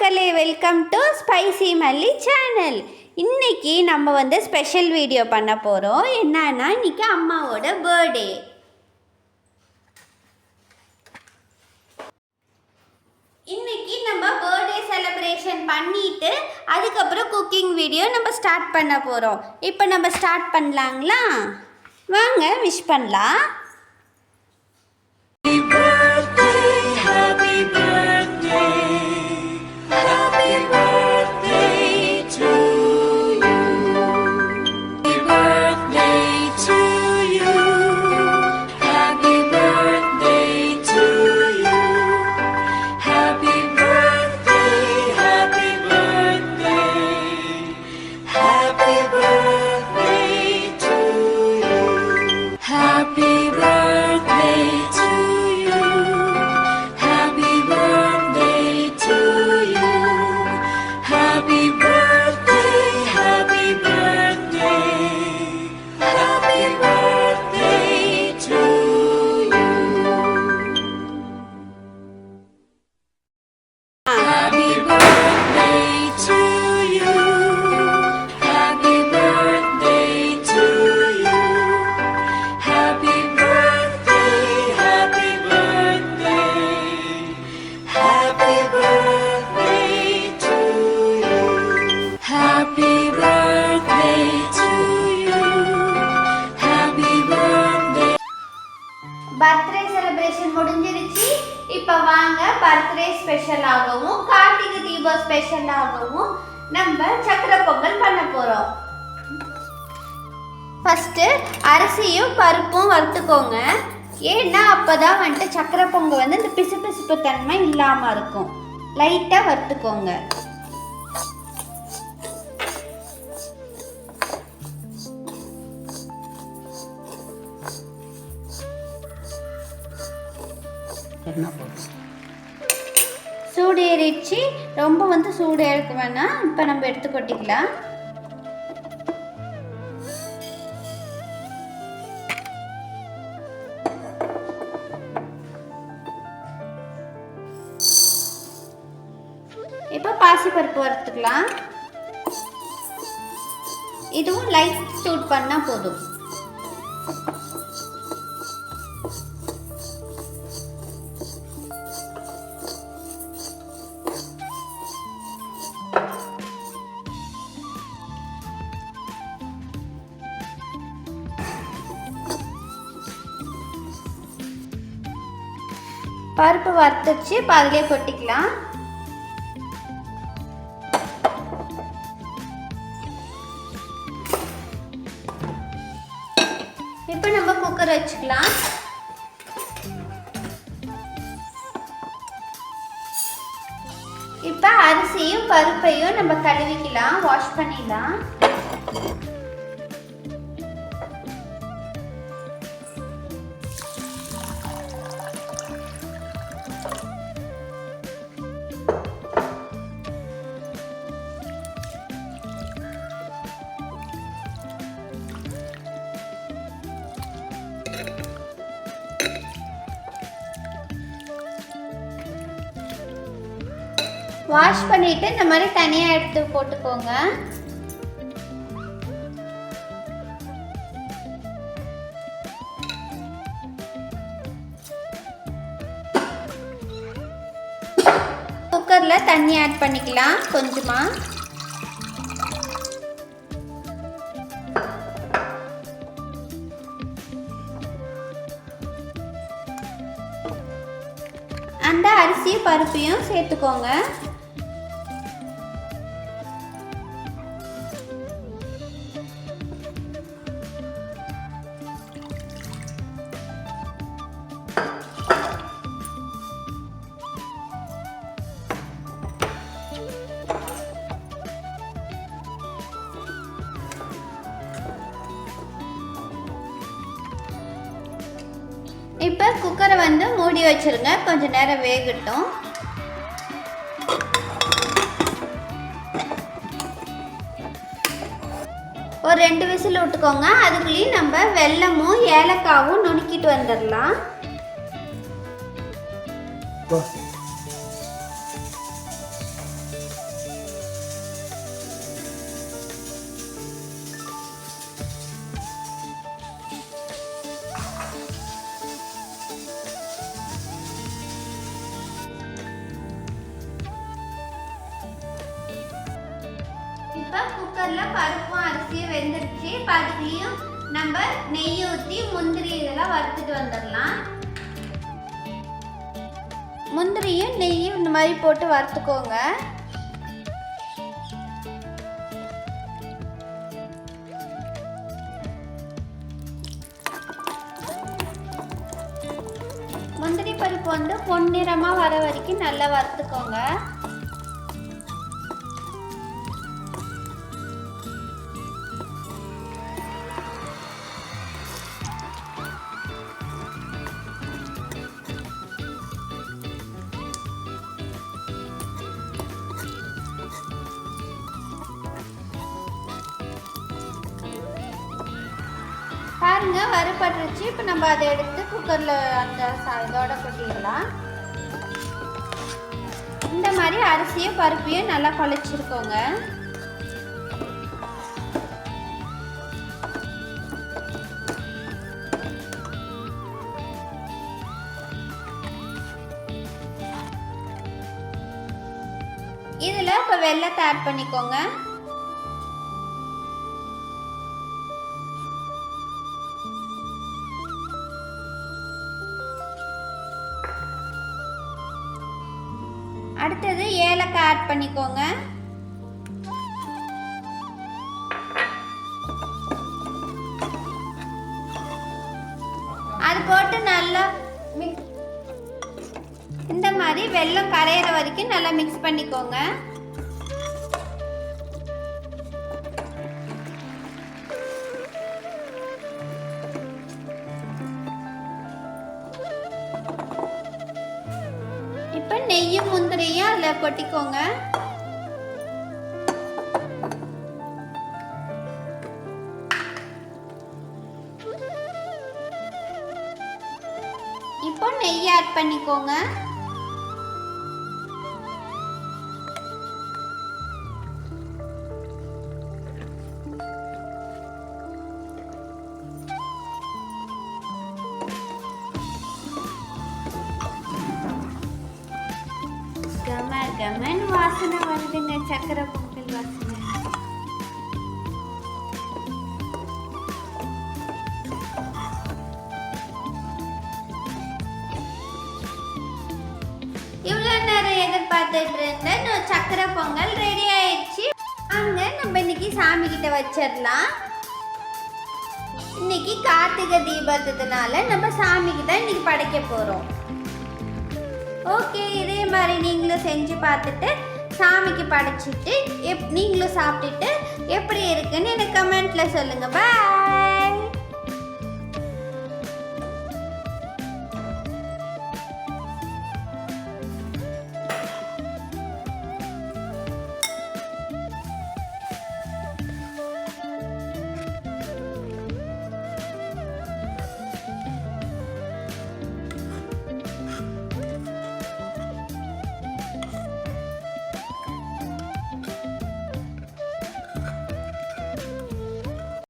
மக்களே welcome to spicy Malli channel இன்னைக்கு நம்ம வந்து ஸ்பெஷல் வீடியோ பண்ண போகிறோம் என்னன்னா இன்னைக்கு அம்மாவோட பர்த்டே இன்னைக்கு நம்ம பர்த்டே செலப்ரேஷன் பண்ணிட்டு அதுக்கப்புறம் குக்கிங் வீடியோ நம்ம ஸ்டார்ட் பண்ண போகிறோம் இப்போ நம்ம ஸ்டார்ட் பண்ணலாங்களா? வாங்க விஷ் பண்ணலாம். பர்த்டே ஸ்பெஷலாகவும் கார்த்திகை தீபம் ஸ்பெஷலாகவும் நம்ம சக்கரை பொங்கல் பண்ண போகிறோம் ஃபஸ்ட்டு அரிசியும் பருப்பும் வறுத்துக்கோங்க. ஏன்னா அப்போ தான் வந்துட்டு சக்கரை பொங்கல் வந்து இந்த பிசு பிசுப்பு தன்மை இல்லாமல் இருக்கும். லைட்டாக வறுத்துக்கோங்க. சூடு ஏறிடுச்சு ரொம்ப வந்து சூடு ஏற்க வேணாம் இப்போ நம்ம எடுத்து கொட்டிக்கலாம் இப்போ பாசிப்பருப்பு வறுத்துக்கலாம். இதுவும் லைட் சூட் பண்ணால் போதும். பருப்பு வறுத்துச்சு. இப்போ அதிலே கொட்டிக்கலாம். இப்போ நம்ம குக்கர் வச்சுக்கலாம். இப்போ அரிசியும் பருப்பையும் நம்ம கழுவிக்கலாம். வாஷ் பண்ணிடலாம். வாஷ் பண்ணிட்டு இந்த மாதிரி தனியாக எடுத்து போட்டுக்கோங்க. குக்கரில் தண்ணி ஆட் பண்ணிக்கலாம் கொஞ்சமாக அந்த அரிசியும் பருப்பையும் சேர்த்துக்கோங்க. இப்போ குக்கரை வந்து மூடி வச்சிருங்க. கொஞ்சம் நேரம் வேகட்டும். ஒரு ரெண்டு விசில் விட்டுக்கோங்க. அதுக்குள்ளேயும் நம்ம வெல்லமும் ஏலக்காவும் நுணுக்கிட்டு வந்துடலாம். குக்கரில் பருப்பும் அரிசியும் வெந்துருச்சு. பருப்பையும் நம்ம நெய் ஊற்றி முந்திரி இதெல்லாம் வறுத்துட்டு வந்துடலாம். முந்திரியும் நெய்யும் இந்த மாதிரி போட்டு வறுத்துக்கோங்க. முந்திரி பருப்பு வந்து பொன்னிறமாக வர வரைக்கும் நல்லா வறுத்துக்கோங்க. பாருங்க வறுபட்டுருச்சு. இப்போ நம்ம அதை எடுத்து குக்கரில் அந்த இதோட கொட்டிடலாம். இந்த மாதிரி அரிசியும் பருப்பையும் நல்லா குழச்சிருக்கோங்க. இதில் இப்போ வெள்ளத்தை ஆட் பண்ணிக்கோங்க. அடுத்தது ஏலக்காய் ஆட் பண்ணிக்கோங்க. அது போட்டு நல்லா மிக்ஸ் இந்த மாதிரி வெல்லம் கரையிற வரைக்கும் நல்லா மிக்ஸ் பண்ணிக்கோங்க. நெய்யும் முந்திரியும் அதில் கொட்டிக்கோங்க. இப்போ நெய் ஆட் பண்ணிக்கோங்க. கம கமன் வாசனை வருதுங்க சக்கரை பொங்கல் வாசனை இவ்வளோ நேரம் எதிர்பார்த்துட்டு இருந்தேன் சக்கரை பொங்கல் ரெடி ஆயிடுச்சு. அங்க நம்ம இன்னைக்கு சாமி கிட்ட வச்சிடலாம். இன்னைக்கு கார்த்திகை தீபத்தினால நம்ம சாமிக்கு தான் இன்னைக்கு படைக்க போறோம். ஓகே இதே மாதிரி நீங்களும் செஞ்சு பார்த்துட்டு சாமிக்கு படைச்சிட்டு எப் நீங்களும் சாப்பிட்டுட்டு எப்படி இருக்குன்னு எனக்கு கமெண்ட்டில் சொல்லுங்கள் பாய்